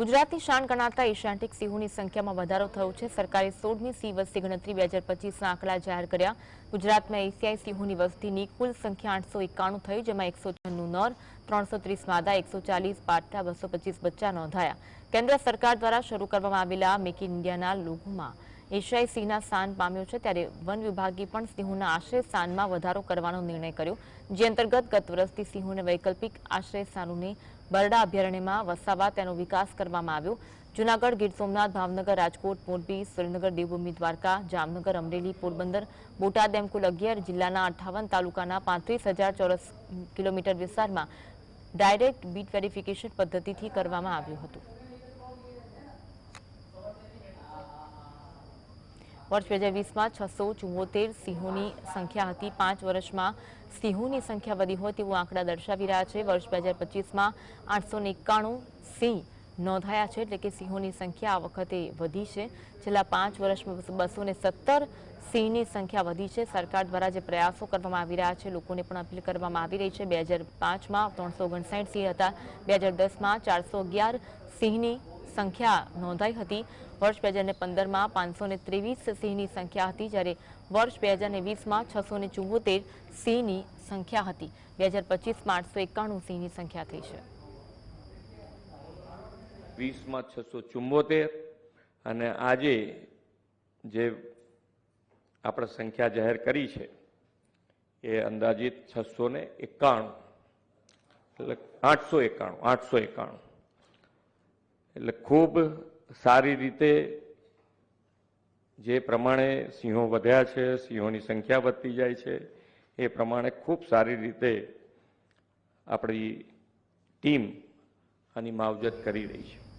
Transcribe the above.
ગુજરાતની શાન ગણાતા એશિયાન્ટિક સિંહોની સંખ્યામાં વધારો થયો છે. સરકારે સોળમી સિંહ વસ્તી ગણતરી બે હજાર પચીસના આંકડા જાહેર કર્યા. ગુજરાતમાં એશિયાઈ સિંહોની વસ્તીની કુલ સંખ્યા આઠસો એકાણું થઈ, જેમાં એકસો છન્નું નર, ત્રણસો ત્રીસ માદા, એકસો ચાલીસ પાટા બસો પચીસ બચ્ચા નોંધાયા. કેન્દ્ર સરકાર દ્વારા શરૂ કરવામાં આવેલા મેક ઇન ઇન્ડિયાના લોગોમાં એશિયાઈ સિંહના સ્થાન પામ્યો છે ત્યારે વન વિભાગે પણ સિંહોના આશ્રય સ્થાનમાં વધારો કરવાનો નિર્ણય કર્યો. જે અંતર્ગત ગત વર્ષથી સિંહોને વૈકલ્પિક આશ્રય સ્થાનોને બરડા અભયારણ્યમાં વસાવા તેનો વિકાસ કરવામાં આવ્યો. જૂનાગઢ, ગીર સોમનાથ, ભાવનગર, રાજકોટ, મોરબી, સુરેન્દ્રનગર, દેવભૂમિ, દ્વારકા, જામનગર, અમરેલી, પોરબંદર, બોટાદ એમ કુલ અગિયાર જિલ્લાના અઠ્ઠાવન તાલુકાના પાંત્રીસ હજાર ચોરસ કિલોમીટર વિસ્તારમાં ડાયરેક્ટ બીટ વેરિફિકેશન પદ્ધતિથી કરવામાં આવ્યું હતું. વર્ષ બે હજાર વીસમાં છસો ચુમ્મોતેર સિંહોની સંખ્યા હતી. પાંચ વર્ષમાં સિંહોની સંખ્યા વધી હોય તેવું આંકડા દર્શાવી રહ્યા છે. વર્ષ બે હજાર પચીસમાં આઠસો એકાણું સિંહ નોંધાયા છે, એટલે કે સિંહોની સંખ્યા આ વખતે વધી છે. છેલ્લા પાંચ વર્ષમાં બસો ને સત્તર સિંહની સંખ્યા વધી છે. સરકાર દ્વારા જે પ્રયાસો કરવામાં આવી રહ્યા છે, લોકોને પણ અપીલ કરવામાં આવી રહી છે. બે હજાર પાંચમાં ત્રણસો ઓગણસાઠ સિંહ હતા. બે હજાર દસમાં ચારસો અગિયાર સિંહની સંખ્યા નોંધાઈ હતી. વર્ષ બે હજાર પંદરમાં પાંચસો ને ત્રેવીસ સિંહની સંખ્યા હતી, જ્યારે વર્ષ બે હજાર વીસમાં છસો ને ચુમ્મોતેર સિંહની સંખ્યા હતી. બે હજાર પચીસમાં આઠસો એકાણું સિંહની સંખ્યા થઈ છે. વીસમાં છસો ચુમ્મોતેર અને આજે જે આપણે સંખ્યા જાહેર કરી છે, એ અંદાજિત છસો ને એકાણું, એટલે આઠસો એકાણું આઠસો એકાણું. એટલે ખૂબ સારી રીતે જે પ્રમાણે સિંહો વધ્યા છે, સિંહોની સંખ્યા વધતી જાય છે, એ પ્રમાણે ખૂબ સારી રીતે આપણી ટીમ આની માવજત કરી રહી છે.